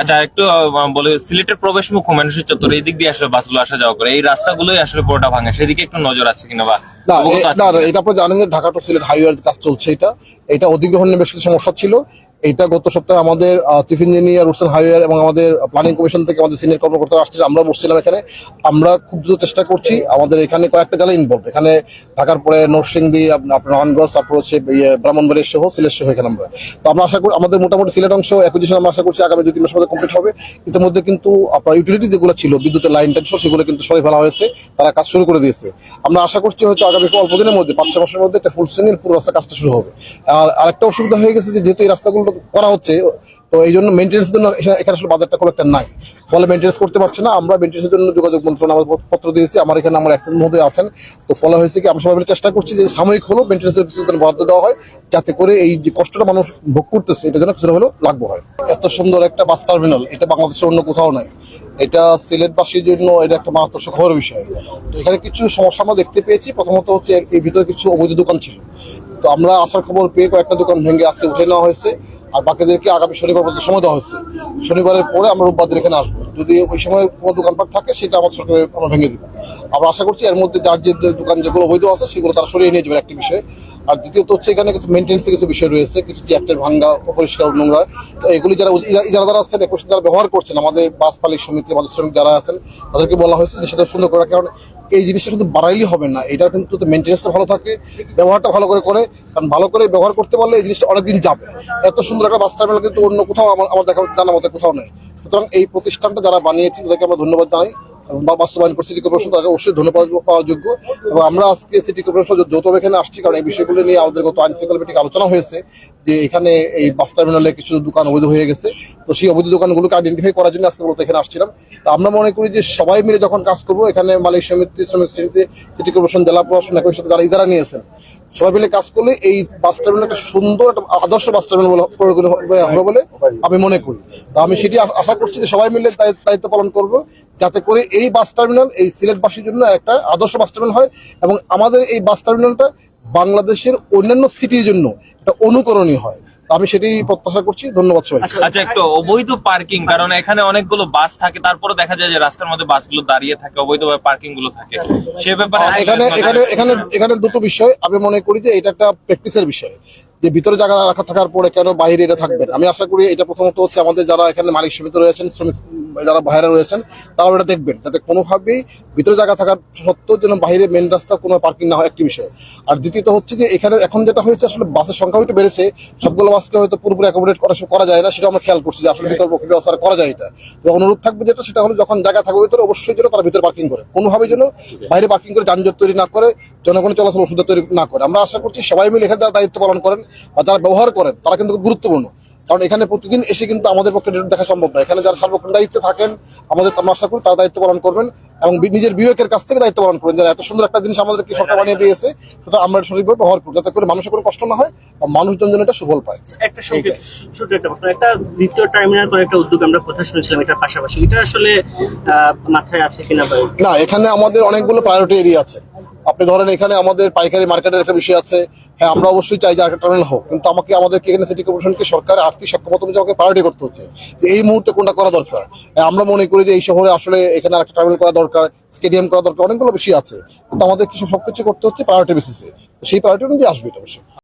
আচ্ছা একটু বলে সিলেটের প্রবেশ মুখ মানুষের চত্বর এই দিক দিয়ে আসলে বাসগুলো আসা যাওয়া করে। এই রাস্তাগুলোই আসলে পুরোটা ভাঙে। সেদিকে একটু নজর আছে কিনা বা না? এটা আপনারা জানেন যে ঢাকা টু সিলেট হাইওয়ের কাজ চলছে এটা। এটা অধিগ্রহণ নিয়ে বেশ কিছু সমস্যা ছিল। এটা গত সপ্তাহে আমাদের চিফ ইঞ্জিনিয়ার রুসেন হাইওয়ে এবং আমাদের প্ল্যানিং কমিশন থেকে আমাদের সিনিয়র কর্মকর্তারা আসছে আমরা বসছিলাম এখানে। আমরা খুব দ্রুত চেষ্টা করছি, আমাদের এখানে কয়েকটা জেলা ইনভলভ এখানে ঢাকার পরে নরসিংদী, আপ- আপনার নারায়ণগঞ্জ তারপর হচ্ছে ইয়ে ব্রাহ্মণবাড়িয়া সহ, সিলেট সহ এখানে আমরা। তো আমরা আশা করি, আমাদের মোটামুটি সিলেট অংশ অ্যাকুইজিশন আমরা আশা করছি আগামী দুই তিন মাসের মধ্যে কমপ্লিট হবে। ইতিমধ্যে কিন্তু আপনার ইউটিলিটি যেগুলো ছিল, বিদ্যুতের লাইন টাইন সেগুলো কিন্তু সরে ফেলা হয়েছে, তারা কাজ শুরু করে দিয়েছে। আমরা আশা করছি হয়তো আগামী অল্প দিনের মধ্যে, পাঁচ ছয় মাসের মধ্যে একটা ফুল সিঙ্গেল পুরো রাস্তা কাজটা শুরু হবে। আর আরেকটা অসুবিধা হয়ে গেছে যেহেতু এই রাস্তাগুলো করা হচ্ছে, তো এই জন্য মেনটেন্সের জন্য এখানে- আসলে বাজারটা খুব একটা নাই। ফলে মেনটেন্স করতে পারছে না। আমরা মেনটেন্সের জন্য যোগাযোগ মন্ত্রণালয় আমার পত্র দিয়েছি। আমার এখানে আমার অ্যাক্সেস মহোদয় আছেন। তো ফলে হয়েছে কি, আমরা সবাই চেষ্টা করছি যে সাময়িক হলেও মেনটেন্সের কিছু যেন বরাদ্দ দেওয়া হয়, যাতে করে এই যে কষ্টটা মানুষ ভোগ করতেছে, এটা যেন কিছুটা হলেও লাগবে হয়। এত সুন্দর একটা বাস টার্মিনাল এটা বাংলাদেশের অন্য কোথাও নাই। এটা সিলেটবাসীর জন্য এটা একটা মারাত্মক সুখবর বিষয়। তো এখানে কিছু সমস্যা আমরা দেখতে পেয়েছি। প্রথমত হচ্ছে এর ভিতরে কিছু অবৈধ দোকান ছিল। তো আমরা আসার খবর পেয়ে কয়েকটা দোকান ভেঙে আজকে উঠে নেওয়া হয়েছে। আর বাকিদেরকে আগামী শনিবার পর্যন্ত সময় দেওয়া হয়েছে। শনিবারের পরে আমরা রোববার দিন এখানে আসব। যদি ওই সময় কোনো দোকানপাট থাকে, সেটা আমার সরকারের আমরা ভেঙে দিব। আমরা আশা করছি এর মধ্যে যার যে দোকান যেগুলো অবৈধ আছে, সেগুলো তারা সরিয়ে নিয়ে যাবে একটি বিষয়। আর দ্বিতীয়ত হচ্ছে এখানে কিছু মেনটেন্সের কিছু বিষয় রয়েছে, কিছু জ্যাক্টের ভাঙ্গা অপরিষ্কার নোংরা, তো এগুলি যারা ইজারা যারা আছেন সাথে যারা ব্যবহার করছেন, আমাদের বাস পালিক সমিতি, আমাদের শ্রমিক যারা আছেন, তাদেরকে বলা হয়েছে যে সেটা সুন্দর করা, কারণ এই জিনিসটা শুধু বাড়াইলেই হবে না, এটা কিন্তু মেনটেন্সটা ভালো থাকে, ব্যবহারটা ভালো করে করে, কারণ ভালো করে ব্যবহার করতে পারলে এই জিনিসটা অনেকদিন যাবে। এত সুন্দর একটা বাস টার্মিনাল কিন্তু অন্য কোথাও আমার আমার দেখা জানা মতো কোথাও নেই। সুতরাং এই প্রতিষ্ঠানটা যারা বানিয়েছে তাদেরকে আমরা ধন্যবাদ জানাই। বাস্তবায়ন করছে সিটি কর্পোরেশন, তাকে অবশ্যই ধন্যবাদ পাওয়ার যোগ্য। এবং আমরা আজকে সিটি কর্পোরেশন যৌথভাবে এখানে আসছি, কারণ এই বিষয়গুলো নিয়ে আমাদের গত আইন শৃঙ্খলা আলোচনা হয়েছে, যে এখানে এই বাস টার্মিনালে কিছু দোকান অবৈধ হয়ে গেছে। তো সেই অবৈধ দোকানগুলোকে আইডেন্টিফাই করার জন্য আজকে মূলত এখানে আসছিলাম। তো আমরা মনে করি যে সবাই মিলে যখন কাজ করব, এখানে মালিক সমিতি, শ্রমিক সিটি কর্পোরেশন, জেলা প্রশাসন একই সাথে যারা ইজারা নিয়েছেন সবাই মিলে কাজ করলে এই বাস টার্মিনাল একটা সুন্দর একটা আদর্শ বাস টার্মিনাল হবে- বলে আমি মনে করি। তো আমি সেটি আশা করছি যে সবাই মিলে দায়িত্ব পালন করব যাতে করে এই বাস টার্মিনাল এই সিলেটবাসীর জন্য একটা আদর্শ বাস টার্মিনাল হয় এবং আমাদের এই বাস টার্মিনালটা বাংলাদেশের অন্যান্য সিটির জন্য একটা অনুকরণীয় হয়। আমি সেটি প্রত্যাশা করছি। ধন্যবাদ সবাই আচ্ছা একটু অবৈধ পার্কিং কারণ এখানে অনেকগুলো বাস থাকে তারপরে দেখা যায় যে রাস্তার মধ্যে বাসগুলো দাঁড়িয়ে থাকে অবৈধভাবে পার্কিংগুলো থাকে। সে ব্যাপারে এখানে এখানে এখানে এখানে দুটো বিষয় আমি মনে করি যে এটা একটা প্র্যাকটিসের বিষয়। যে ভিতরে জায়গা রাখা থাকার পরে কেন বাইরে এটা থাকবেন আমি আশা করি এটা প্রথমত হচ্ছে আমাদের যারা এখানে মালিক সমিতি রয়েছেন শ্রমিক যারা বাইরে রয়েছেন তারা এটা দেখবেন। যাতে কোনোভাবেই ভিতরে জায়গা থাকার সত্ত্বেও যেন বাইরে মেন রাস্তা কোনো পার্কিং না হয় একটি বিষয়। আর দ্বিতীয়ত হচ্ছে যে এখানে এখন যেটা হয়েছে আসলে বাসের সংখ্যাও একটু বেড়েছে। সবগুলো বাসকে হয়তো পুরোপুরি অ্যাকোমোডেট করা করা যায় না সেটা আমরা খেয়াল করছি যে আসলে বিকল্প ব্যবস্থা করা যায় এটা। তো অনুরোধ থাকবে যেটা সেটা হলো যখন জায়গা থাকবে ভিতরে অবশ্যই যেন তারা ভিতরে পার্কিং করে। কোনোভাবে যেন বাইরে পার্কিং করে যানজট তৈরি না করে জনগণের চলাচল ওষুধ তৈরি না করে। আমরা আশা করছি সবাই মিলে এখানে যারা দায়িত্ব পালন করেন বা যারা ব্যবহার করেন তারা কিন্তু গুরুত্বপূর্ণ। কারণ এখানে প্রতিদিন এসে কিন্তু আমাদের পক্ষে দেখা সম্ভব না এখানে যারা সার্বক্ষণ দায়িত্বে থাকেন আমাদের আমরা আশা করি তারা দায়িত্ব পালন করবেন এবং নিজের বিবেকের কাছ থেকে দায়িত্ব পালন করবেন। যারা এত সুন্দর একটা জিনিস আমাদেরকে সরকার বানিয়ে দিয়েছে সেটা আমরা এটা সঠিকভাবে ব্যবহার করি যাতে করে মানুষের কোনো কষ্ট না হয় বা মানুষজন যেন এটা সুফল পায়। একটা ছোট একটা প্রশ্ন একটা দ্বিতীয় টার্মিনাল করে একটা উদ্যোগ আমরা কথা শুনেছিলাম এটার পাশাপাশি। এটা আসলে মাথায় আছে কিনা না এখানে আমাদের অনেকগুলো প্রায়োরিটি এরিয়া আছে। আপনি ধরেন এখানে আমাদের পাইকারি মার্কেটের একটা বিষয় আছে। হ্যাঁ আমরা অবশ্যই চাই যে একটা টানেল হোক। কিন্তু আমাকে আমাদেরকে এখানে সিটি কর্পোরেশনকে সরকারের আর্থিক সক্ষমতা অনুযায়ী আমাকে প্রায়োরিটি করতে হচ্ছে? যে এই মুহূর্তে কোনটা করা দরকার? হ্যাঁ, আমরা মনে করি যে এই শহরে আসলে এখানে একটা টানেল করা দরকার স্টেডিয়াম করা দরকার অনেকগুলো বিষয় আছে। কিন্তু আমাদের কিছু সবকিছু করতে হচ্ছে প্রায়োরিটি বেসিসে সেই প্রায়োরিটি অনুযায়ী আসবে এটা অবশ্যই।